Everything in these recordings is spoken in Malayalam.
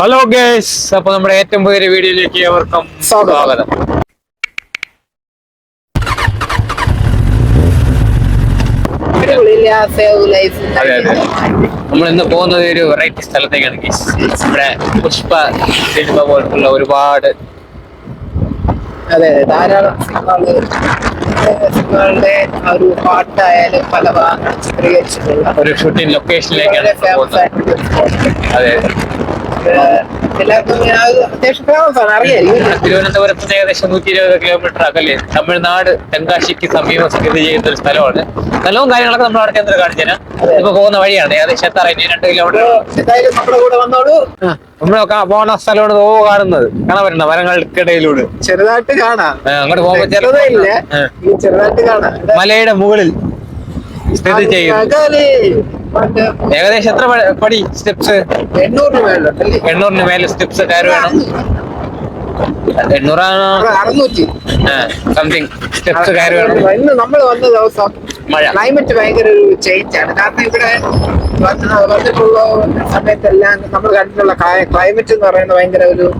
ഹലോ ഗേസ് അപ്പൊ നമ്മുടെ ഏറ്റവും പുതിയ വീഡിയോയിലേക്ക് ഏവർക്കും സ്വാഗതം. അതെ അതെ. നമ്മൾ ഇന്ന് പോകുന്നത് ഒരു വെറൈറ്റി സ്ഥലത്തേക്കാണ് ഗേസ് ഇവിടെ പുഷ്പ സിനിമ പോലുള്ള ഒരുപാട് അതെ ധാരാളം സിനിമകൾ. സിനിമകളുടെ ഒരു പാട്ടായാലും പല ഭാഗങ്ങൾ ചിത്രീകരിച്ചിട്ടുള്ള ഒരു ഷൂട്ടിംഗ് ലൊക്കേഷനിലേക്കാണ്. അതെ. ഏഹ് എല്ലാവർക്കും ഇങ്ങനെ അത് അത്യാവശ്യം ഫേമസ് ആണ് അറിയാം തിരുവനന്തപുരത്ത് ഏകദേശം നൂറ്റി ഇരുപത് കിലോമീറ്റർ അകലെ തമിഴ്നാട് തെങ്കാശിക്ക് സമീപം സ്ഥിതി ചെയ്യുന്ന ഒരു സ്ഥലമാണ്. സ്ഥലവും കാര്യങ്ങളൊക്കെ നമ്മൾ അവിടെ ചെന്ന് കാണിച്ചു തരാം ഇപ്പൊ പോകുന്ന വഴിയാണ്. ഏകദേശം എത്ര? ഇനി രണ്ട് കിലോമീറ്റർ നമ്മളൊക്കെ പോകുന്ന സ്ഥലമാണ് ഓ കാണുന്നത്. കാണാൻ പറ്റുന്ന മരങ്ങൾക്കിടയിലൂടെ. ചെറുതായിട്ട് കാണാം. അങ്ങോട്ട് പോകുമ്പോ മലയുടെ മുകളിൽ സ്ഥിതി ചെയ്യുന്നു. ഏകദേശം എത്ര പടി സ്റ്റെപ്സ് എണ്ണൂറിന് മേലെ സ്റ്റെപ്സ് കയറി വേണം. എണ്ണൂറാണ്? അറുന്നൂറ്റി. സംതിങ് സ്റ്റെപ്സ് കയറി വേണം. ഇന്ന് നമ്മൾ വന്ന ദിവസം മഴ. ക്ലൈമറ്റ് ഭയങ്കര ഒരു ചേഞ്ച് ആണ്. കാരണം ഇവിടെ വന്ന- വന്നിട്ടുള്ള സമയത്തെല്ലാം നമ്മൾ കണ്ടിട്ടുള്ള ക്ലൈമറ്റ് എന്ന് പറയുന്നത് ഭയങ്കര ഒരു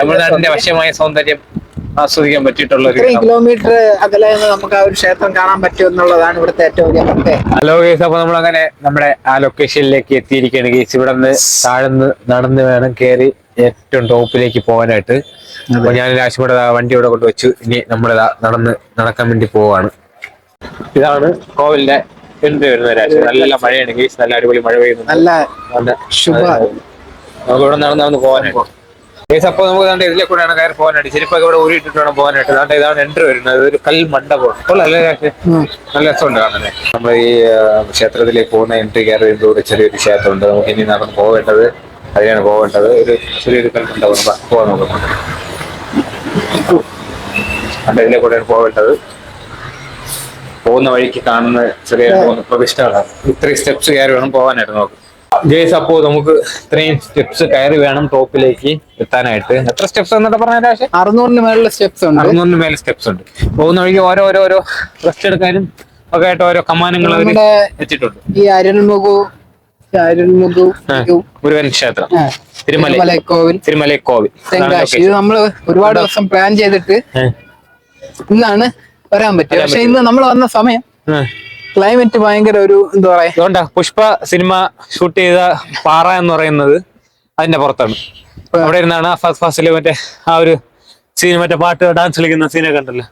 തമിഴ്നാടിന്റെ വശ്യമായ സൗന്ദര്യം. ആസ്വദിക്കാൻ പറ്റിയിട്ടുള്ള ഒരു കിലോമീറ്റർ അകലെ നമുക്ക് ആ ഒരു ക്ഷേത്രം കാണാൻ പറ്റും എന്നുള്ളതാണ് ഇവിടുത്തെ ഏറ്റവും വലിയ പ്രത്യേകത. ഹലോ ഗേസ് അപ്പൊ നമ്മൾ അങ്ങനെ നമ്മുടെ ആ ലൊക്കേഷനിലേക്ക് എത്തിയിരിക്കുകയാണ്. ഗേസ് ഇവിടെ നിന്ന് താഴ്ന്ന് നടന്ന് വേണം കയറി ഏറ്റവും ടോപ്പിലേക്ക് പോകാനായിട്ട്. അപ്പൊ ഞാൻ രാശിയുടെ വണ്ടി ഇവിടെ കൊണ്ടുവച്ചു. ഇനി നമ്മൾ നടന്ന് നടക്കാൻ വേണ്ടി പോവാണ്. ഇതാണ് കോവിലിന്റെ എൻട്രി വരുന്ന രാശി നല്ല മഴയാണ് ഗേസ്. നല്ല അടിപൊളി മഴ പെയ്യുന്നു നല്ല ശുഭ നമുക്ക് ഇവിടെ നടന്ന് നടന്ന് പോകാനായിട്ട്. ഗേസ് അപ്പൊ നമുക്ക് ദാണ്ടെ ഇതിലെ കൂടെയാണ് കയറി പോകാനായിട്ട്. ചെരുപ്പൊക്കെ ഇവിടെ ഊരിയിട്ടിട്ട് വേണം പോകാനായിട്ട്. അതുകൊണ്ട് ഇതാണ് എൻട്രി വരുന്നത്. ഒരു കൽ മണ്ഡപമാണ് ഉം. നല്ല രസമുണ്ട് കാണാൻ നമ്മൾ ഈ ക്ഷേത്രത്തിലേക്ക് പോകുന്ന എൻട്രി കയറി വരുമ്പോൾ ചെറിയൊരു ക്ഷേത്രമുണ്ട്. നമുക്ക് ഇനി നടന്ന് പോകേണ്ടത് അതിനാണ് പോകേണ്ടത്. ഒരു ചെറിയൊരു കൽ മണ്ഡപം പോവാൻ നോക്കുന്നുണ്ട് അണ്ട് ഇതിലെ കൂടെയാണ് പോകേണ്ടത്. പോകുന്ന വഴിക്ക് കാണുന്ന ചെറിയ മൂന്ന് പ്രതിഷ്ഠകളാണ്. ഇത്രയും സ്റ്റെപ്സ് കയറി വേണം പോകാനായിട്ട് നോക്കും ജയ്സ് അപ്പോ നമുക്ക് ഇത്രയും സ്റ്റെപ്സ് കയറി വേണം ടോപ്പിലേക്ക് എത്താനായിട്ട്. എത്ര സ്റ്റെപ്സ് എന്നിട്ട് പറഞ്ഞാൽ പക്ഷേ അറുന്നൂറിന് മേലുള്ള സ്റ്റെപ്സ് ഉണ്ട്. അറുന്നൂറിന് മേലെ സ്റ്റെപ്സ് ഉണ്ട്. പോകുന്ന വഴിക്ക് ഓരോ ഓരോ ഓരോ റെസ്റ്റ് എടുക്കാനും ഒക്കെ ആയിട്ട് ഓരോ കമാനങ്ങൾ വെച്ചിട്ടുണ്ട് ഈ അരുൺമുഖു അരുൺമുഖു മുരുകൻ ക്ഷേത്രം. തിരുമല തിരുമലൈക്കോവിൽ തിരുമലൈ കോവിൽ തെങ്കാശി. ഇത് നമ്മൾ നമ്മൾ ഒരുപാട് ദിവസം പ്ലാൻ ചെയ്തിട്ട് ഇന്നാണ് വരാൻ വരാൻ പക്ഷെ ഇന്ന് നമ്മൾ വന്ന സമയം. ക്ലൈമറ്റ് ഭയങ്കര ഒരു എന്താ പറയാ? അതുകൊണ്ടാ പുഷ്പ സിനിമ ഷൂട്ട് ചെയ്ത പാറ എന്ന് പറയുന്നത് അതിന്റെ പുറത്താണ്. അവിടെ ഇരുന്നാണ് ഫസ്റ്റ് ഫാസ്റ്റിൽ മറ്റേ ആ ഒരു സീൻ മറ്റേ പാട്ട് ഡാൻസ് കളിക്കുന്ന സീനൊക്കെ ഉണ്ടല്ലോ.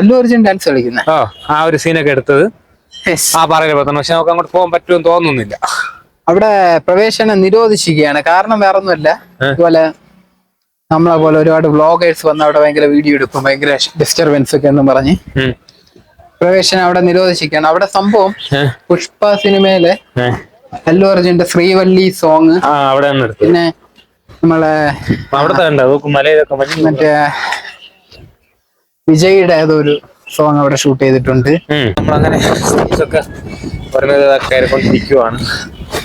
അല്ലു അർജുൻ ഡാൻസ് കളിക്കുന്ന. ഓ ആ ഒരു സീനൊക്കെ എടുത്തത്. ആ പാറയിലെ പുറത്താണ്. പക്ഷെ നമുക്ക് അങ്ങോട്ട് പോകാൻ പറ്റുമെന്ന് തോന്നുന്നില്ല. അവിടെ പ്രവേശനം നിരോധിച്ചിരിക്കുകയാണ്. കാരണം വേറെ ഒന്നുമല്ല അതുപോലെ ഇതുപോലെ നമ്മളെ പോലെ ഒരുപാട് വ്ളോഗേഴ്സ് വന്ന് അവിടെ ഭയങ്കര വീഡിയോ എടുക്കും ഭയങ്കര ഡിസ്റ്റർബൻസ് ഒക്കെ എന്ന് പറഞ്ഞ്. പ്രവേശനം അവിടെ നിരോധിച്ചിരിക്കുകയാണ്. അവിടെ സംഭവം പുഷ്പ സിനിമയിലെ. അല്ലു അർജുന്റെ ശ്രീവല്ലി സോങ് അവിടെ പിന്നെ നമ്മളെ മറ്റേ വിജയുടെ ഏതൊരു സോങ് അവിടെ ഷൂട്ട് ചെയ്തിട്ടുണ്ട്. നമ്മളങ്ങനെ ഒക്കെ പറഞ്ഞത് കയറിക്കൊണ്ടിരിക്കുവാണ്.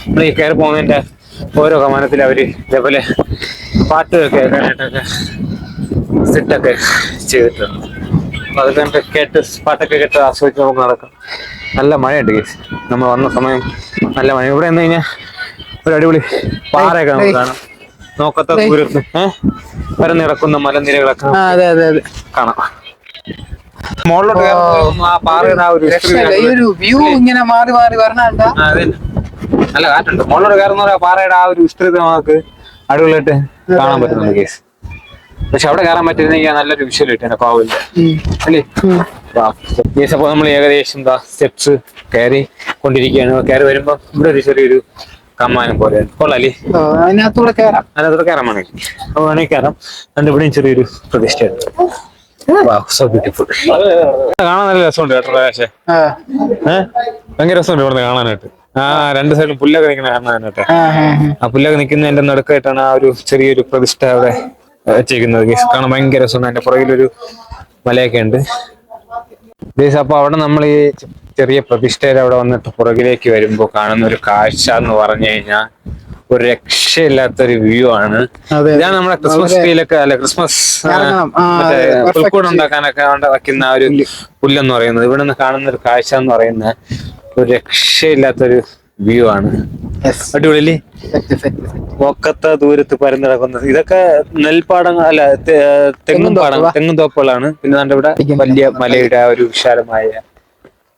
നമ്മൾ ഈ കയറി പോകുന്നതിന്റെ ഓരോ കമാനത്തിൽ അവർ ഇതേപോലെ പാട്ട് കേൾക്കാനായിട്ടൊക്കെ സെറ്റൊക്കെ ചെയ്തിട്ടുണ്ട്. അപ്പൊ അത് കണ്ട് കേട്ട് പാട്ടൊക്കെ കേട്ട് ആസ്വദിച്ച് നമുക്ക് നടക്കാം. നല്ല മഴയുണ്ട് കേസ് നമ്മൾ വന്ന സമയം നല്ല മഴ. ഇവിടെ നിന്ന് കഴിഞ്ഞാൽ ഒരു അടിപൊളി പാറയൊക്കെ നമുക്ക് കാണാം. നോക്കത്ത ദൂരത്ത് ഏഹ് പരന്നിടക്കുന്ന മലനിരകളൊക്കെ കാണാം. മുകളിലോട്ട് കയറുമ്പോൾ ആ പാറയുടെ ആ ഒരു വ്യൂ ഇങ്ങനെ മാറി മാറി വരണണ്ട. ആ, അതന്നെ. നല്ല കാറ്റുണ്ട്. മുകളിലോട്ട് കയറുന്ന ആ പാറയുടെ ആ ഒരു വിസ്തൃതി നമുക്ക് അടിപൊളിയായിട്ട് കാണാൻ പറ്റുന്നുണ്ട് കേസ് പക്ഷെ അവിടെ കയറാൻ പറ്റുന്നെങ്കിൽ നല്ലൊരു വിഷ്വൽ കിട്ടിയാണ് കോവിലിന്റെ അല്ലേ? അപ്പൊ നമ്മൾ ഏകദേശം എന്താ സ്റ്റെപ്സ് കയറി കൊണ്ടിരിക്കുകയാണ്. കയറി വരുമ്പോ ഇവിടെ ഒരു ചെറിയൊരു കമ്മാനം പോലെ. കൊള്ളാലേ അല്ലേ? അതിനകത്തൂടെ കയറാം. അതിനകത്തോടെ കയറാൻ വേണമെങ്കിൽ. അപ്പൊ വേണമെങ്കിൽ കയറാം. അതുകൊണ്ട് ഇവിടെയും ചെറിയൊരു പ്രതിഷ്ഠയുണ്ട്. സോ ബ്യൂട്ടിഫുൾ കാണാൻ നല്ല രസമുണ്ട് കേട്ടോ ആ, ഏഹ് ഭയങ്കര രസമുണ്ട് ഇവിടെ കാണാനായിട്ട്. ആ രണ്ട് സൈഡിലും പുല്ലൊക്കെ നിൽക്കുന്ന കാണാനായിട്ട്. ആ പുല്ലൊക്കെ നിൽക്കുന്നതിന്റെ നടുക്കായിട്ടാണ് ആ ഒരു ചെറിയൊരു പ്രതിഷ്ഠ അവിടെ വെച്ചേക്കുന്നത്. ഗീസ് കാണാൻ ഭയങ്കര രസമാണ്. അതിന്റെ പുറകിലൊരു മലയൊക്കെ ഉണ്ട്. ഗീസ് അപ്പൊ അവിടെ നമ്മൾ ഈ ചെറിയ പ്രതിഷ്ഠയിൽ അവിടെ വന്നിട്ട് പുറകിലേക്ക് വരുമ്പോൾ കാണുന്ന ഒരു കാഴ്ച എന്ന് പറഞ്ഞു കഴിഞ്ഞാൽ ഒരു രക്ഷയില്ലാത്തൊരു വ്യൂ ആണ്. ഞാൻ ഇതാണ് നമ്മുടെ ക്രിസ്മസ് ട്രീയിലൊക്കെ അല്ലെ? ക്രിസ്മസ്. പുൽക്കൂട് ഉണ്ടാക്കാനൊക്കെ കൊണ്ട് വെക്കുന്ന ഒരു പുല്ലെന്ന് പറയുന്നത്. ഇവിടെ നിന്ന് കാണുന്ന ഒരു കാഴ്ച എന്ന് പറയുന്ന ഒരു രക്ഷയില്ലാത്തൊരു വ്യൂ ആണ്. അടിപൊളി ഒക്കത്ത ദൂരത്ത് പരന്നു കിടക്കുന്നത് ഇതൊക്കെ നെൽപ്പാടം അല്ല തെങ്ങും പാടം? തെങ്ങും തോപ്പുകളാണ്. പിന്നെ നമ്മുടെ ഇവിടെ വലിയ. മലയുടെ ആ ഒരു വിശാലമായ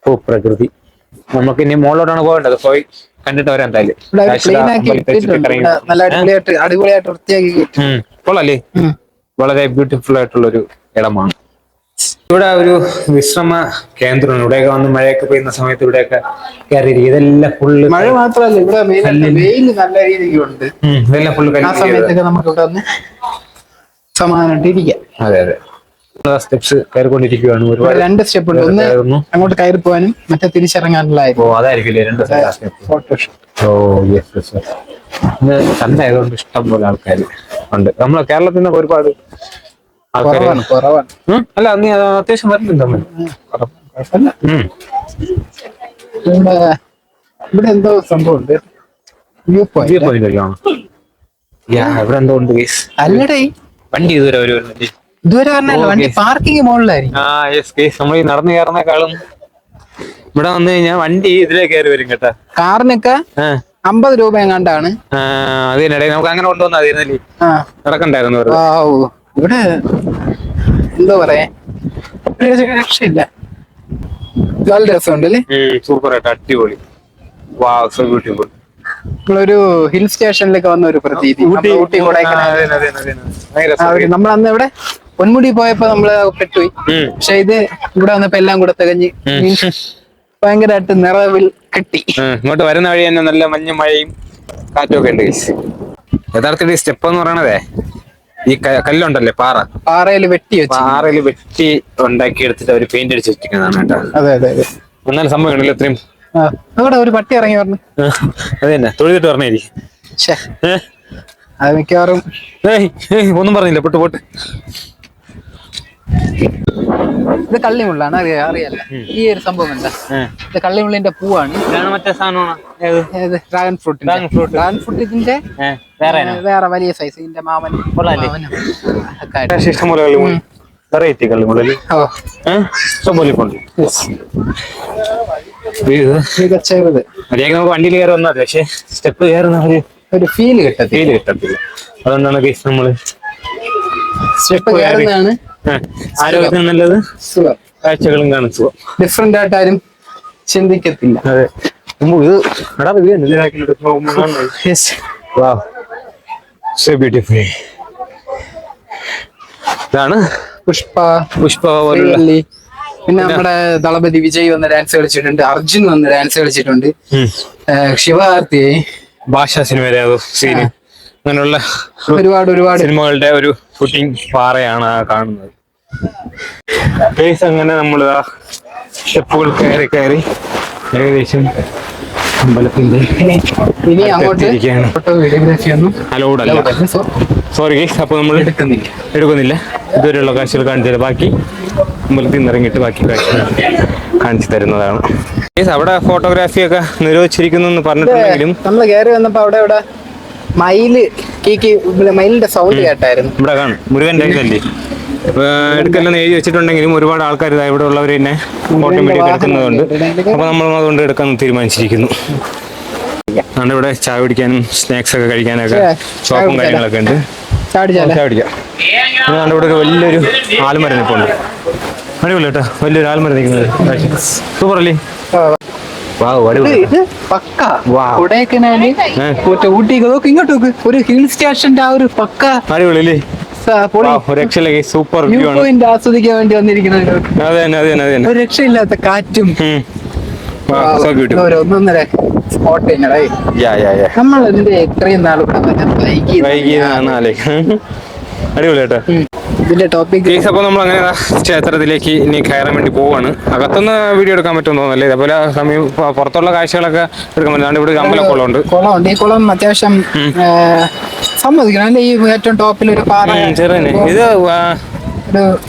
ഭൂപ്രകൃതി. നമുക്ക് ഇനി മുകളിലോട്ടാണ് പോകേണ്ടത്. പോയി കണ്ടിട്ട് വരാം എന്തായാലും. കൊള്ളാല്ലേ വളരെ ബ്യൂട്ടിഫുൾ ആയിട്ടുള്ള ഒരു ഇടമാണ്. ഇവിടെ ഒരു വിശ്രമ കേന്ദ്രമാണ്. ഇവിടെയൊക്കെ വന്ന് മഴയൊക്കെ പെയ്യുന്ന സമയത്ത് ഇവിടെയൊക്കെ കയറി ഇതെല്ലാം ഫുള്ള് മഴ മാത്രമല്ല ഇവിടെ വെയിൽ നല്ല രീതിക്ക് ഉണ്ട്. ഇതെല്ലാം ഫുള്ള് ആ സമയത്തൊക്കെ നമുക്ക് ഇവിടെ വന്ന് സമാധാനമായിട്ട് ഇരിക്കാം അതെ അതെ. സ്റ്റെപ്സ് കയറിക്കൊണ്ടിരിക്കുകയാണ് ഒരുപാട് രണ്ട് സ്റ്റെപ്പ് ഉണ്ട്. ഒന്ന് അങ്ങോട്ട് കയറി പോകാനും മറ്റേ തിരിച്ചിറങ്ങാനുള്ളതായിരുന്നു ഓ അതായിരിക്കില്ലേ രണ്ട് ഓ യെസ് യെസ് ഇന്ന് സൺഡേ ആയതുകൊണ്ട് ഇഷ്ടം പോലെ ആൾക്കാർ ഉണ്ട്. നമ്മളെ കേരളത്തിൽ നിന്ന് ഒരുപാട് അല്ല നീ അത് അത്യാവശ്യം വരുന്നുണ്ടോ ഇവിടെ എന്തോ സംഭവം ഉണ്ട് വ്യൂ പോയിന്റ് ഇവിടെ എന്തോ ഉണ്ട്. അല്ലടേ. വണ്ടി ഇതുവരെ ഒരു? ഇതുവരെ പറഞ്ഞല്ലോ വണ്ടി പാർക്കിംഗ് മുകളിലായിരിക്കും ആ യെസ് കേസ് നമ്മൾ ഈ നടന്നു കയറുന്നേക്കാളും ഇവിടെ വന്നു കഴിഞ്ഞാൽ വണ്ടി ഇതിലേ കയറി വരും കേട്ടാ. കാറിനൊക്കെ അമ്പത് രൂപ എങ്ങാണ്ടാണ്? അതിനിടയിൽ നമുക്ക് അങ്ങനെ കൊണ്ടുവന്നായിരുന്നില്ലേ നടക്കണ്ടായിരുന്നു. ഇവിടെ എന്താ പറയാ? രക്ഷയില്ല. നല്ല രസമുണ്ട് അല്ലേ സൂപ്പർ ആയിട്ട് അടിപൊളി. ഒരു സോ ബ്യൂട്ടിഫുൾ നമ്മളൊരു ഹിൽ സ്റ്റേഷനിലൊക്കെ വന്ന ഒരു പ്രതീതി. ഊട്ടി കൊടൈക്കനാൽ നമ്മൾ അന്ന് ഇവിടെ പൊന്മുടി പോയപ്പോ നമ്മൾ പെട്ടുപോയി. പക്ഷെ ഇത് ഇവിടെ വന്നപ്പോ എല്ലാം കൂടെ തികഞ്ഞ് ഭയങ്കരമായിട്ട് നിറവിൽ കിട്ടി. ഇങ്ങോട്ട് വരുന്ന വഴി തന്നെ നല്ല മഞ്ഞും മഴയും കാറ്റും ഒക്കെ ഉണ്ട്. യഥാർത്ഥത്തിൽ സ്റ്റെപ്പ് എന്ന് പറയണതേ ഈ കല്ലുണ്ടല്ലേ പാറ? പാറയിൽ വെട്ടി വെച്ചു. പാറയിൽ വെട്ടി ഉണ്ടാക്കി എടുത്തിട്ട് അവർ പെയിന്റ് അടിച്ച് വെച്ചിരിക്കുന്നതാണ് കേട്ടോ. അതെ അതെ അതെ. എന്നാലും സംഭവം ഉണ്ടല്ലോ ഇത്രയും? ഒരു പട്ടി ഇറങ്ങി പറഞ്ഞു അത് തന്നെ തൊഴുതിട്ട് ഷേ അത് മിക്കവാറും ഒന്നും പറഞ്ഞില്ല പൊട്ട് പൊട്ട്. ഇത് കള്ളിമുള്ളാണ് അറിയാ അറിയാലോ? ഈ ഒരു സംഭവം എന്താ. ഇത് കള്ളിമുള്ളിന്റെ പൂവാണ്. ഇതാണ് മറ്റേ സാധനമാണ്. ഡ്രാഗൺ ഫ്രൂട്ട് ഡ്രാഗൺ ഫ്രൂട്ട് ഇതിന്റെ വേറെ വേറെ വലിയ സൈസ് ഇതിന്റെ മാമൻ കൊള്ളാല്ലേ? മാമനും, ഒക്കെ ആയിട്ട്. ഇഷ്ടം പോലെ കള്ളിമുള്ളി. വെറൈറ്റി കള്ളിമുള്ളി. ഇഷ്ടംപോലെ ഇതൊക്കെ ചെറുത് മര്യാദയ്ക്ക് നമുക്ക് വണ്ടിയിൽ കയറി വന്നാൽ പക്ഷെ സ്റ്റെപ്പ് കയറുന്ന ഒരു ഒരു ഫീൽ കിട്ടത്തില്ല. ഫീൽ കിട്ടത്തില്ല. അതുകൊണ്ടാണ് കേസ് നമ്മൾ സ്റ്റെപ്പ് കയറുന്നതാണ് ആരോഗ്യത്തിന് നല്ലത്? സുഖം. കാഴ്ചകളും കാണിച്ചു ഡിഫറെന്റ് ആയിട്ട് ആരും ചിന്തിക്കത്തില്ല. അതെ. ഇത് എടാ ഇത്. സോ ബ്യൂട്ടിഫുൾ ഇതാണ് പുഷ്പ പുഷ്പ പോലുള്ള പിന്നെ നമ്മുടെ ദളപതി വിജയ് വന്ന് ഡാൻസ് കളിച്ചിട്ടുണ്ട്. അർജുൻ വന്ന് ഡാൻസ് കളിച്ചിട്ടുണ്ട്. ശിവാർത്തി ഭാഷ സിനിമ സീന് അങ്ങനെയുള്ള ഒരുപാട് ഒരുപാട്. സിനിമകളുടെ ഒരു ഷൂട്ടിംഗ് പാറയാണ് ആ കാണുന്നത്. പേസ് അങ്ങനെ നമ്മൾ ആ സ്റ്റെപ്പുകൾ കയറി കയറി ഏകദേശം അമ്പലത്തിന്റെ ഇനി അങ്ങോട്ട് അലൗഡ് അല്ല. സോറി കേസ് അപ്പൊ നമ്മൾ എടുക്കുന്നില്ല. എടുക്കുന്നില്ല. ഇതുവരെയുള്ള കാഴ്ചകൾ കാണിച്ചു തരാം. ബാക്കി അമ്പലത്തിൽ നിന്ന് ഇറങ്ങിയിട്ട് ബാക്കി കാഴ്ചകൾ കാണിച്ചു തരുന്നതാണ്. കേസ് അവിടെ ഫോട്ടോഗ്രാഫി ഒക്കെ നിരോധിച്ചിരിക്കുന്നു എന്ന് പറഞ്ഞിട്ടുണ്ടെങ്കിലും നമ്മൾ കയറി വന്നപ്പോ അവിടെ ഇവിടെ മയിൽ കീക്കി മയിലിന്റെ സൗണ്ട് കേട്ടായിരുന്നു. ഇവിടെ കാണും. മുരുകന്റെ ഇതല്ലേ എടുക്കലെന്ന് എഴുതി വെച്ചിട്ടുണ്ടെങ്കിലും ഒരുപാട് ആൾക്കാർ ഇതാ ഇവിടെ ഉള്ളവർ തന്നെ ഓട്ടോമാറ്റിക് എടുക്കുന്നതുകൊണ്ട്. അപ്പൊ നമ്മൾ അതുകൊണ്ട് എടുക്കാൻ തീരുമാനിച്ചിരിക്കുന്നു. അതുകൊണ്ട് ഇവിടെ ചായ കുടിക്കാനും സ്നാക്സ് ഒക്കെ കഴിക്കാനൊക്കെ ഷോപ്പും കാര്യങ്ങളൊക്കെ ഉണ്ട്. ചായ കുടിക്കാം. അതുകൊണ്ട് ഇവിടെ ഒരു വലിയൊരു ആൽമരം ഇപ്പോൾ ഉണ്ട് അടിപൊളി കേട്ടോ വലിയൊരു ആൽമരം നിൽക്കുന്നത്. സൂപ്പർ അല്ലേ കൊടൈക്കനാല്. മറ്റേ നോക്ക് ഇങ്ങോട്ട് നോക്ക്. ഒരു ഹിൽ സ്റ്റേഷന്റെ ആ ഒരു പക്ക. അടിപൊളി സ- പൊളി. ഒരു രക്ഷയില്ല സൂപ്പർ പോയിന്റ് ആസ്വദിക്കാൻ വേണ്ടി വന്നിരിക്കുന്നവരോട് അതെ അതെ അതെ ഒരു രക്ഷയില്ലാത്ത കാറ്റും. ഒന്നൊന്നര നമ്മൾ നാൾ അടിപൊളി കേട്ടോ. ഇതിന്റെ ടോപ്പിക് കേസ് അപ്പോൾ നമ്മൾ അങ്ങനെ ക്ഷേത്രത്തിലേക്ക് ഇനി കയറാൻ വേണ്ടി പോവാണ്. അകത്തുനിന്ന് വീഡിയോ എടുക്കാൻ പറ്റുമെന്ന് തോന്നുന്നല്ലേ ഇതേപോലെ സമയം പുറത്തുള്ള കാഴ്ചകളൊക്കെ എടുക്കാൻ പറ്റും. ഇവിടെ ഒരു അമ്പലക്കുളമുണ്ട് കുളമുണ്ട്. ഈ കുളം അത്യാവശ്യം സമ്മതിക്കണം. അല്ലെ? ഈ ഏറ്റവും ടോപ്പിൽ ഒരു പാറ ചെറിയ ചെറുതന്നെ ഇത്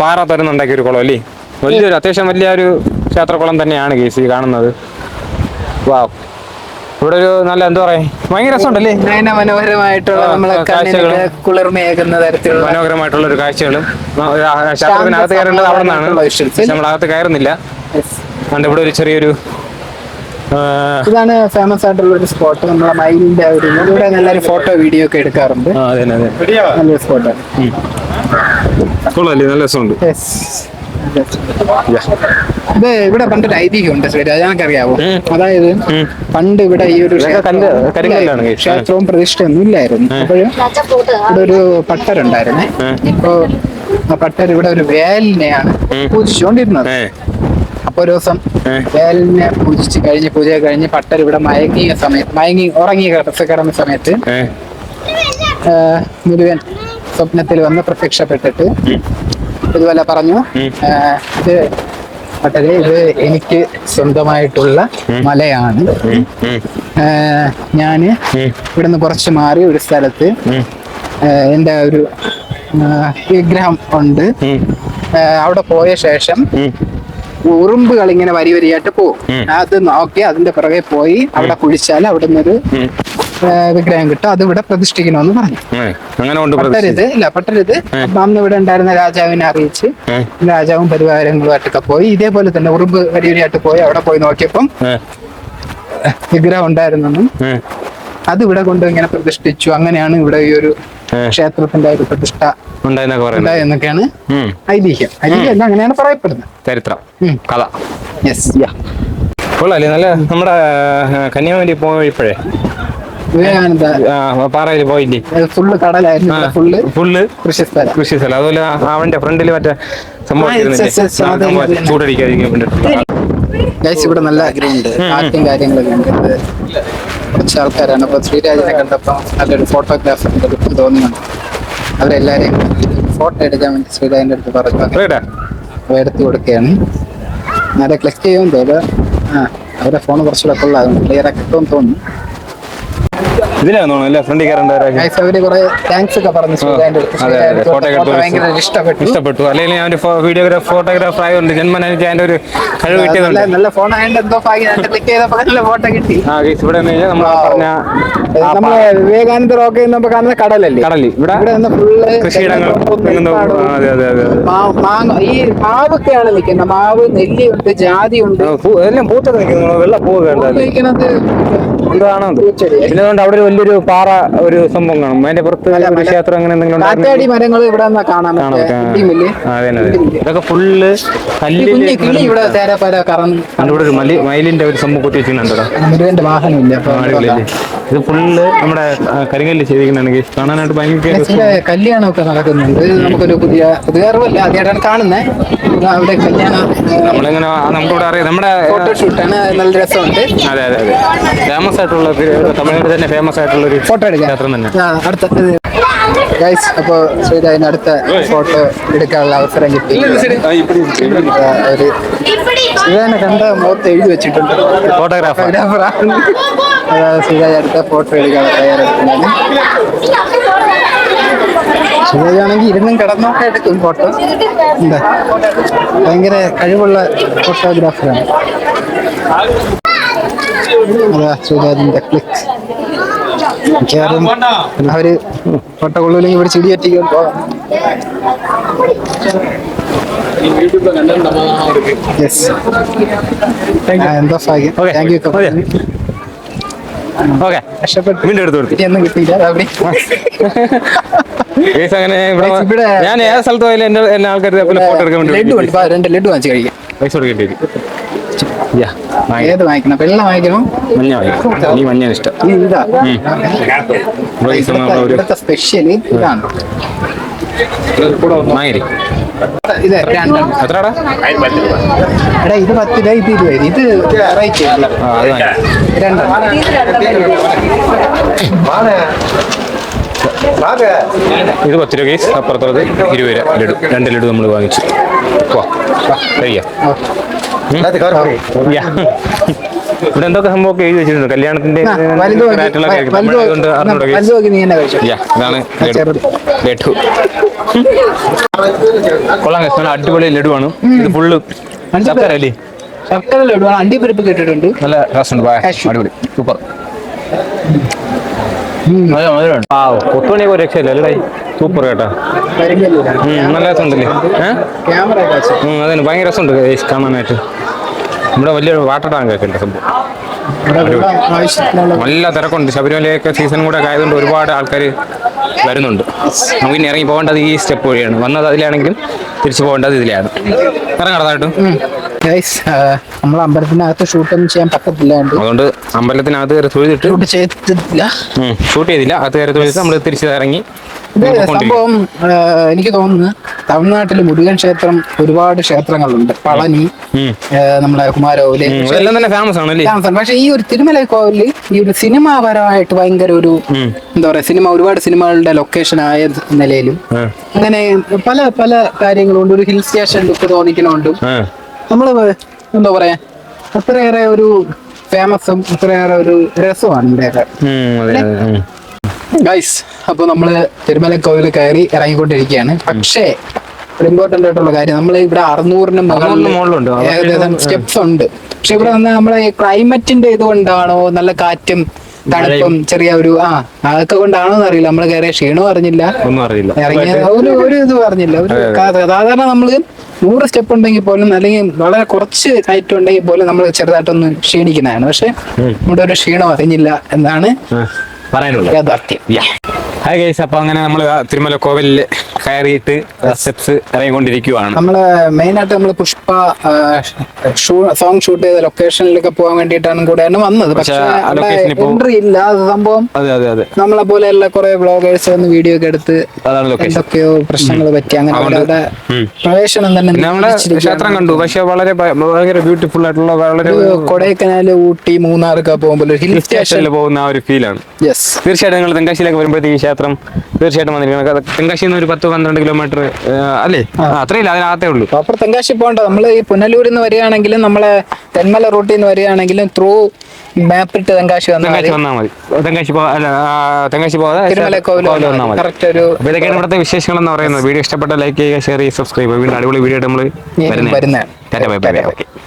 പാറ തുറന്നുണ്ടാക്കിയ ഒരു കുളം അല്ലേ? വലിയൊരു അത്യാവശ്യം വലിയ ഒരു ക്ഷേത്രക്കുളം തന്നെയാണ് കേസ് ഈ കാണുന്നത്. വാ ഇവിടെ ഒരു നല്ല എന്താ പറയാ ഭയങ്കര രസമുണ്ടല്ലേ? നയന മനോഹരമായിട്ടുള്ള നമ്മളെ കാഴ്ചകളും. കുളിർമയേകുന്ന തരത്തിലുള്ള മനോഹരമായിട്ടുള്ള ഒരു ആ, ക്ഷേത്രത്തിനകത്ത് കയറേണ്ടത് അവിടെ നിന്നാണ്. നമ്മളകത്ത് കയറുന്നില്ല. അതുകൊണ്ട് ഇവിടെ ഒരു ചെറിയൊരു ഇതാണ് ഫേമസ് ആയിട്ടുള്ള ഒരു സ്പോട്ട് നമ്മളെ മൈലിന്റെ ഒരു ഇവിടെ നല്ലൊരു ഫോട്ടോ വീഡിയോ ഒക്കെ എടുക്കാറുണ്ട്. നല്ലൊരു സ്പോട്ടാണ് കൊള്ളാല്ലേ നല്ല രസമുണ്ട്. ഇത് ഇവിടെ പണ്ടൊരു ഐതിഹ്യമുണ്ട് അറിയാവോ അതായത്. പണ്ട് ഇവിടെ ഈ ഒരു ക്ഷേത്രവും പ്രതിഷ്ഠയൊന്നും ഇല്ലായിരുന്നു. അപ്പോഴും ഇവിടെ ഒരു പട്ടരുണ്ടായിരുന്നു. ഇപ്പോ ആ പട്ടർ ഇവിടെ ഒരു വേലിനെയാണ്. പൂജിച്ചുകൊണ്ടിരുന്നത്. അപ്പൊ ഒരു ദിവസം. വേലിനെ പൂജിച്ച് കഴിഞ്ഞ് പൂജ കഴിഞ്ഞ് പട്ടർ ഇവിടെ മയങ്ങിയ സമയത്ത് മയങ്ങി ഉറങ്ങി കിട- കിടന്ന സമയത്ത് മുഴുവൻ മുരുകൻ സ്വപ്നത്തിൽ വന്ന് പ്രത്യക്ഷപ്പെട്ടിട്ട് ഇതുപോലെ പറഞ്ഞു. ഇത് പട്ടരെ ഇത് എനിക്ക് സ്വന്തമായിട്ടുള്ള മലയാണ്. ഞാൻ ഇവിടുന്ന് കുറച്ച് മാറി ഒരു സ്ഥലത്ത് എന്റെ എന്റെ ഒരു വിഗ്രഹം ഉണ്ട്. അവിടെ പോയ ശേഷം. ഉറുമ്പുകൾ ഇങ്ങനെ വരി വരിയായിട്ട് പോകും അത് നോക്കി അതിന്റെ പുറകെ പോയി അവിടെ കുഴിച്ചാൽ അവിടെ നിന്നൊരു ഉം. ആ, വിഗ്രഹം കിട്ടും. അത് ഇവിടെ പ്രതിഷ്ഠിക്കണമെന്ന് പറഞ്ഞു. അങ്ങനെ കൊണ്ട് പട്ടരുത് ഇല്ല പട്ടരുത്. അന്ന് ഇവിടെ ഉണ്ടായിരുന്ന രാജാവിനെ അറിയിച്ച്. രാജാവും പരിവാരങ്ങളുമായിട്ടൊക്കെ പോയി. ഇതേപോലെ തന്നെ ഉറുമ്പ് വരിവരിയായിട്ട് പോയി. അവിടെ പോയി നോക്കിയപ്പം വിഗ്രഹം ഉണ്ടായിരുന്നെന്നും അത് ഇവിടെ കൊണ്ട് ഇങ്ങനെ പ്രതിഷ്ഠിച്ചു. അങ്ങനെയാണ് ഇവിടെ ഈ ഒരു. ക്ഷേത്രത്തിന്റെ ഒരു പ്രതിഷ്ഠ ഉം. ഐതിഹ്യം. ഐതിഹ്യം അങ്ങനെയാണ് പറയപ്പെടുന്നത്. ചരിത്രം. കഥ. യെസ് കൊള്ളാല്ലേ നല്ല നമ്മുടെ കന്യാകുമാരി പോയപ്പോഴേ വിവേകാനന്ദ. പാറയിൽ പോയില്ലേ? ഫുള്ള് കടലായിരുന്നു ഫുള്ള് ഫുള്ള് കൃഷി സ്ഥലം. കൃഷി സ്ഥലം അതുപോലെ അവന്റെ ഫ്രണ്ടിൽ മറ്റേ സംഭവം. ചൂടടിക്കാതിരിക്കാൻ ഇവിടെ നല്ല ആഗ്രഹമുണ്ട്. ആർട്ടും കാര്യങ്ങളൊക്കെ ഉണ്ട്. കുറച്ച് ആൾക്കാരാണ്. അപ്പൊ ശ്രീരാജിനെ കണ്ടപ്പോ നല്ലൊരു ഫോട്ടോഗ്രാഫറിന്റെ ലുക്ക് തോന്നുന്നുണ്ട്. അവരെല്ലാരെയും ഫോട്ടോ എടുക്കാൻ വേണ്ടി ശ്രീരാജിന്റെ അടുത്ത് പറഞ്ഞു. അങ്ങനെ റേട്ടാ അപ്പൊ എടുത്തു കൊടുക്കുകയാണ്. നേരെ ക്ലിക്ക് ചെയ്യുമ്പോൾ അവരുടെ ഫോൺ കുറച്ചുകൂടെ കൊള്ളാം ക്ലിയർ ആക്കി തോന്നുന്നു. അല്ലേ? കയറേണ്ടവരൊക്കെ അവർ കുറെ താങ്ക്സ് ഒക്കെ പറഞ്ഞു ഭയങ്കര ഇഷ്ടപ്പെട്ടു. ഇഷ്ടപ്പെട്ടു. അല്ലെങ്കിൽ ഞാൻ ഒരു വീഡിയോഗ്രാഫ് ഫോട്ടോഗ്രാഫർ ആയതുകൊണ്ട് ജന്മന എനിക്ക് അതിന്റെ ഒരു കഴിവ് നല്ല നല്ല ഫോൺ ആയതുകൊണ്ട് എന്തോ ക്ലിക്ക് ചെയ്തപ്പോൾ നല്ല ഫോട്ടോ കിട്ടി. ആ ഗൈസ് ഇവിടെ നമ്മൾ പറഞ്ഞ വിവേകാനന്ദ റോക്ക് നമ്മൾ കാണുന്ന കടലല്ലേ? കടൽ ഇവിടെ ഇവിടെ നിന്ന് ഫുള്ള് കൃഷിയിടങ്ങൾ ഈ മാവൊക്കെയാണ് നിൽക്കുന്നത്. മാവ് നെല്ലിയുണ്ട് ജാതി ഉണ്ട് എല്ലാം പൂത്തൊക്കെ നിൽക്കുന്നു. വെള്ള പൂ എന്താണോ പിന്നെ അവിടെ ഒരു വലിയൊരു പാറ ഒരു സംഭവം കാണും. അതിന്റെ പുറത്ത് ഒരു ക്ഷേത്രം അങ്ങനെ എന്തെങ്കിലും മരങ്ങൾ ഇവിടെ കാണാം ഇതൊക്കെ ഫുള്ള് കല്ലിൽ ഇവിടെ ഒരു മയിലിന്റെ ഒരു സംഭവം കുത്തി വെച്ചിട്ടുണ്ടോ വാഹനമില്ല ഇത് ഫുള്ള് നമ്മുടെ കരിങ്കല്ല് ചെയ്തിരിക്കുന്നുണ്ടെങ്കിൽ കാണാനായിട്ട് ഭയങ്കര കല്യാണമൊക്കെ നടക്കുന്നുണ്ട്. ഇത് നമുക്കൊരു പുതിയ പുതിയറിവല്ല ആദ്യമായിട്ടാണ് കാണുന്നത് അവിടെ കല്യാണം നമ്മളിങ്ങനെ നമുക്കിവിടെ അറിയാം. നമ്മുടെ ഫോട്ടോഷൂട്ടാണ് നല്ല രസമുണ്ട്. അതെ അതെ അതെ. ഫേമസ് ആയിട്ടുള്ള തമിഴ്നാട് തന്നെ ഫേമസ് ആയിട്ടുള്ള ഒരു ഫോട്ടോ എടുക്കാം. അടുത്ത ഗൈസ് അപ്പോൾ ശ്രീരാജിന് അടുത്ത ഫോട്ടോ എടുക്കാനുള്ള അവസരം കിട്ടി. ഒരു ശ്രീരാജിനെ കണ്ട മുഖത്ത് എഴുതി വെച്ചിട്ടുണ്ട്. ഫോട്ടോഗ്രാഫർ അതായത് ശ്രീരാജ് അടുത്ത ഫോട്ടോ എടുക്കാനുള്ള തയ്യാറെടുക്കുന്നതാണ് ശ്രീരാജാണെങ്കിൽ ഇരുന്നും കിടന്നൊക്കെ എടുക്കും ഫോട്ടോ. എന്താ? ഭയങ്കര കഴിവുള്ള ഫോട്ടോഗ്രാഫറാണ് അതാ ശ്രീരാജിന്റെ ക്ലിക്ക് മിക്കവാറും അവർ ഫോട്ടോ കൊള്ളൂല്ലെങ്കിൽ ഇവിടെ ചിടി യെസ് എന്തോ ഭാഗ്യം. Thank you? ഓക്കെ വീണ്ടും എടുത്തു കൊടുത്തു. കിട്ടിയില്ല. അങ്ങനെ ഇവിടെ ഞാൻ ഏത് സ്ഥലത്ത് പോയാലും എന്റെ ആൾക്കാർ ലഡു രണ്ട് വാങ്ങിച്ച് കഴിക്കാം. പൈസ കൊടുക്കേണ്ടി ഏത് വാങ്ങിക്കണം? വെള്ളം വാങ്ങിക്കണം? മഞ്ഞ വാങ്ങിക്കും. ഈ മഞ്ഞാണ് ഇഷ്ടം. ഈ ഇതാ. ഇവിടുത്തെ സ്പെഷ്യൽ ഇതാണ്. എടാ ഇത് പത്ത് രൂപ ഇത് ഇരുപത്. ഇത് വെറൈറ്റി ആ അത് വാങ്ങി ഇത് പത്ത് രൂപ കേസ് അപ്പുറത്തുള്ളത് ഇരുപത് രൂപ. ലഡു രണ്ട് ലഡു നമ്മൾ വാങ്ങിച്ചു. പോവാ കഴിക്കാം. യാ. ഇവിടെ എന്തൊക്കെ സംഭവമൊക്കെ എഴുതി വെച്ചിട്ടുണ്ട്? കല്യാണത്തിന്റെ ഇതാണ് ലഡു. കൊള്ളാം. നല്ല അടിപൊളി ലഡുവാണ്. ഇത് ഫുള്ള് ചക്കര അല്ലേ ശർക്കര ലഡു അണ്ടിപ്പരിപ്പ് കേട്ടിട്ടുണ്ട്. നല്ല രസമുണ്ട്. അടിപൊളി. സൂപ്പർ. കൊത്തുമണിയൊക്കെ ഒരു രക്ഷയില്ല അല്ലേ? സൂപ്പർ കേട്ടാ നല്ല രസമുണ്ടല്ലേ? ഏഹ് അതന്നെ ഭയങ്കര രസമുണ്ട് കാണാനായിട്ട്. ഇവിടെ വലിയൊരു വാട്ടർ ടാങ്ക് ഒക്കെ ഉണ്ട് സംഭവം. നല്ല തിരക്കുണ്ട്. ശബരിമലയൊക്കെ സീസൺ കൂടെ ആയതുകൊണ്ട് ഒരുപാട് ആൾക്കാർ വരുന്നുണ്ട്. നമുക്ക് ഇനി ഇറങ്ങി പോകേണ്ടത് ഈ സ്റ്റെപ്പ് വഴിയാണ്. വന്നത് അതിലാണെങ്കിലും തിരിച്ചു പോകേണ്ടത് ഇതിലാണ്. ഇറങ്ങാതായിട്ടും നമ്മൾ അമ്പലത്തിനകത്ത് ഷൂട്ടൊന്നും ചെയ്യാൻ പറ്റത്തില്ല അതുകൊണ്ട് അമ്പലത്തിനകത്ത് കയറി തൊഴുതിട്ട് ഷൂട്ട് ചെയ്തില്ല. അത് കയറി തൊഴുതിട്ട് നമ്മൾ തിരിച്ചു ഇറങ്ങി ഇത് സംഭവം എനിക്ക് തോന്നുന്നു തമിഴ്നാട്ടിൽ മുരുകൻ ക്ഷേത്രം ഒരുപാട് ക്ഷേത്രങ്ങളുണ്ട്. പളനി. നമ്മുടെ കുമാരകോവിൽ. എല്ലാം തന്നെ ഫേമസ് താമസം പക്ഷെ ഈ ഒരു തിരുമല കോവിൽ ഈ ഒരു സിനിമാപരമായിട്ട് ഭയങ്കര ഒരു എന്താ പറയാ സിനിമ ഒരുപാട് സിനിമകളുടെ ലൊക്കേഷൻ ആയ നിലയിലും അങ്ങനെ പല പല കാര്യങ്ങളുണ്ട്. ഒരു ഹിൽ സ്റ്റേഷൻ ലുക്ക് തോന്നിക്കണോണ്ടും. നമ്മൾ എന്താ പറയാ അത്രയേറെ ഒരു ഫേമസും അത്രയേറെ ഒരു രസമാണ് ഇവിടെയൊക്കെ. ഗൈസ് അപ്പൊ നമ്മൾ തിരുമല കോവിൽ കയറി ഇറങ്ങിക്കൊണ്ടിരിക്കുകയാണ്. പക്ഷേ ഒരു ഇമ്പോർട്ടന്റ് ആയിട്ടുള്ള കാര്യം നമ്മൾ ഇവിടെ അറുന്നൂറിന് മുകളിലുണ്ട്. ഏകദേശം സ്റ്റെപ്സ് ഉണ്ട്. പക്ഷെ ഇവിടെ വന്ന് നമ്മളെ ക്ലൈമറ്റിന്റെ ഇതുകൊണ്ടാണോ നല്ല കാറ്റും തണുപ്പും ചെറിയ ഒരു ആ അതൊക്കെ കൊണ്ടാണോ എന്നറിയില്ല നമ്മൾ കയറിയ ക്ഷീണവും അറിഞ്ഞില്ല. ഒന്നും അറിയില്ല. ഇറങ്ങിയ ഒരു ഒരു ഇത് പറഞ്ഞില്ല ഒരു സാധാരണ നമ്മൾ നൂറ് സ്റ്റെപ്പ് ഉണ്ടെങ്കിൽ പോലും അല്ലെങ്കിൽ വളരെ കുറച്ച് കയറ്റം ഉണ്ടെങ്കിൽ പോലും നമ്മൾ ചെറുതായിട്ടൊന്ന് ക്ഷീണിക്കുന്നതാണ്. പക്ഷെ നമ്മുടെ ഒരു ക്ഷീണം അറിഞ്ഞില്ല എന്നാണ് ആ, പറയാനുള്ളത് യാഥാർത്ഥ്യം ഹായ് ഗൈസ് അപ്പൊ അങ്ങനെ നമ്മൾ തിരുമല കോവിലിൽ കയറിയിട്ട് സ്റ്റെപ്സ് ഇറങ്ങിക്കൊണ്ടിരിക്കുവാണ്. നമ്മൾ മെയിൻ ആയിട്ട് നമ്മൾ പുഷ്പ സോങ് ഷൂട്ട് ചെയ്ത ലൊക്കേഷനിലൊക്കെ പോകാൻ വേണ്ടിയിട്ടാണ് കൂടെയാണ് വന്നത്. പക്ഷെ എൻട്രി ഇല്ല. അത് സംഭവം അതെ അതെ അതെ. നമ്മളെ പോലെയുള്ള കുറെ ബ്ലോഗേഴ്സ് വന്ന് വീഡിയോ ഒക്കെ എടുത്ത് എന്തൊക്കെയോ പ്രശ്നങ്ങൾ പറ്റി. അങ്ങനെ അവരുടെ പ്രവേശനം തന്നെ നമ്മുടെ. ക്ഷേത്രം കണ്ടു. പക്ഷെ വളരെ വളരെ ഭയങ്കര ബ്യൂട്ടിഫുൾ ആയിട്ടുള്ള വളരെ കൊടൈക്കനാല് ഊട്ടി മൂന്നാറൊക്കെ പോകുമ്പോൾ ഹിൽ സ്റ്റേഷനിൽ പോകുന്ന ആ ഒരു ഫീലാണ് യെസ് തീർച്ചയായിട്ടും നിങ്ങൾ തെങ്കാശിയിലേക്ക് വരുമ്പോഴത്തേക്ക് ക്ഷേത്രം തീർച്ചയായിട്ടും വന്നിരിക്കുന്നത് തെങ്കാശിയിൽ നിന്ന് ഒരു പത്ത് പന്ത്രണ്ട് കിലോമീറ്റർ അല്ലേ? അത്രയില്ല അതിനകത്തേ ഉള്ളൂ. അപ്പൊ തെങ്കാശി പോകണ്ട. നമ്മൾ ഈ പുനലൂരിൽ നിന്ന് വരികയാണെങ്കിലും നമ്മളെ തെന്മല റൂട്ടിൽ നിന്ന് വരികയാണെങ്കിലും ത്രൂ മാപ്പ് ഇട്ട് തെങ്കാശി വന്നാൽ തെങ്കാശി വന്നാൽ മതി. തെങ്കാശി തെങ്കാശി പോകാതെ തിരുമല കോവിൽ കോവിൽ വന്നാൽ മതി. കറക്റ്റ് ഒരു ഇതൊക്കെയാണ് ഇവിടുത്തെ വിശേഷങ്ങൾ എന്ന് പറയുന്നത്. വീഡിയോ ഇഷ്ടപ്പെട്ട ലൈക്ക് ചെയ്യുക ഷെയർ ചെയ്യുക സബ്സ്ക്രൈബ് ചെയ്യുക. വീണ്ടും അടിപൊളി വീഡിയോ നമ്മൾ വരുന്നത്